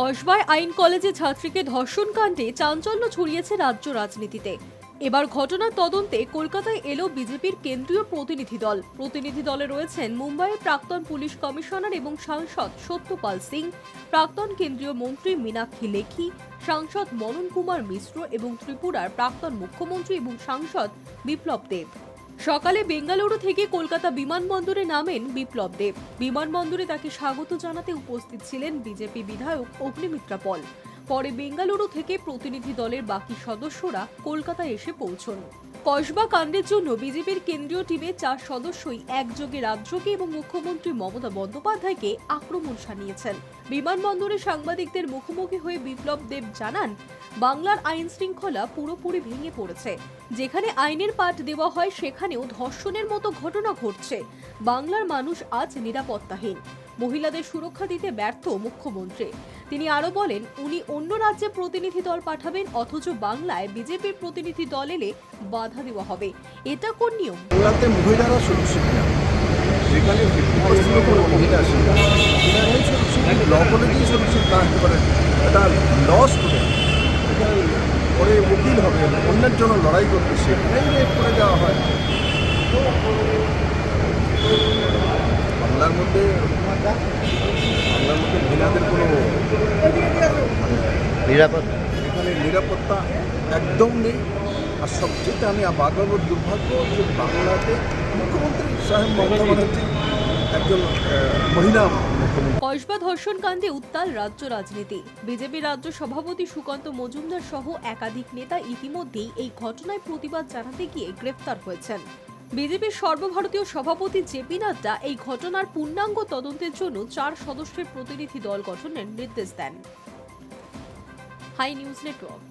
কসবায় আইন কলেজে ছাত্রীকে ধর্ষণ কাণ্ডে চাঞ্চল্য ছড়িয়েছে রাজ্য রাজনীতিতে। এবার ঘটনার তদন্তে কলকাতায় এলো বিজেপির কেন্দ্রীয় প্রতিনিধি দল। প্রতিনিধি দলে রয়েছেন মুম্বাইয়ের প্রাক্তন পুলিশ কমিশনার এবং সাংসদ সত্যপাল সিং, প্রাক্তন কেন্দ্রীয় মন্ত্রী মীনাক্ষী লেখি, সাংসদ মনন কুমার মিশ্র এবং ত্রিপুরার প্রাক্তন মুখ্যমন্ত্রী এবং সাংসদ বিপ্লব দেব। সকালে বেঙ্গালুরু থেকে কলকাতা বিমানবন্দরে নামেন বিপ্লব দেব। বিমানবন্দরে তাকে স্বাগত জানাতে উপস্থিত ছিলেন বিজেপি বিধায়ক অগ্নিমিত্রা পল। পরে বেঙ্গালুরু থেকে প্রতিনিধি দলের বাকি সদস্যরা কলকাতায় এসে পৌঁছন। কসবা কাণ্ডের জন্য বিজেপির কেন্দ্রীয় টিমের চার সদস্যই একযোগে রাজ্যকে এবং মুখ্যমন্ত্রী মমতা বন্দ্যোপাধ্যায়কে আক্রমণ শানিয়েছেন। বিমানবন্দরে সাংবাদিকদের মুখোমুখি হয়ে বিপ্লব দেব জানান, বাংলার আইন শৃঙ্খলা পুরোপুরি ভেঙে পড়েছে। যেখানে আইনের পাঠ দেওয়া হয়, সেখানেও ধর্ষণের মতো ঘটনা ঘটছে। বাংলার মানুষ আজ নিরাপত্তাহীন। মহিলাদের সুরক্ষা দিতে ব্যর্থ মুখ্যমন্ত্রী। তিনি আরও বলেন, উনি অন্য রাজ্যে প্রতিনিধি দল পাঠাবেন, অথচ বাংলায় বিজেপির প্রতিনিধি দল এলে বাধা দেওয়া হবে। এটা কোন নিয়ম? মহিলারা সুরক্ষিত হবে, অন্যের জন্য লড়াই রেপ করে দেওয়া হয়। বাংলার মধ্যে বাংলার মধ্যে মহিলাদের কোনো নিরাপদ? এখানে নিরাপত্তা একদম নেই। আর সবচেয়ে আমি বাংলার দুর্ভাগ্য যে বাংলাতে মুখ্যমন্ত্রী সাহেব মমতা ব্যানার্জি একজন মহিলা কসবা ধর্ষণ কাণ্ডে উত্তাল রাজ্য রাজনীতি। বিজেপি রাজ্য সভাপতি সুকান্ত মজুমদার সহ একাধিক নেতা ইতিমধ্যেই এই ঘটনায় প্রতিবাদ জানাতে গিয়ে গ্রেফতার হয়েছেন। বিজেপির সর্বভারতীয় সভাপতি জেপি নাড্ডা এই ঘটনার পূর্ণাঙ্গ তদন্তের জন্য চার সদস্যের প্রতিনিধি দল গঠনের নির্দেশ দেন। High news network.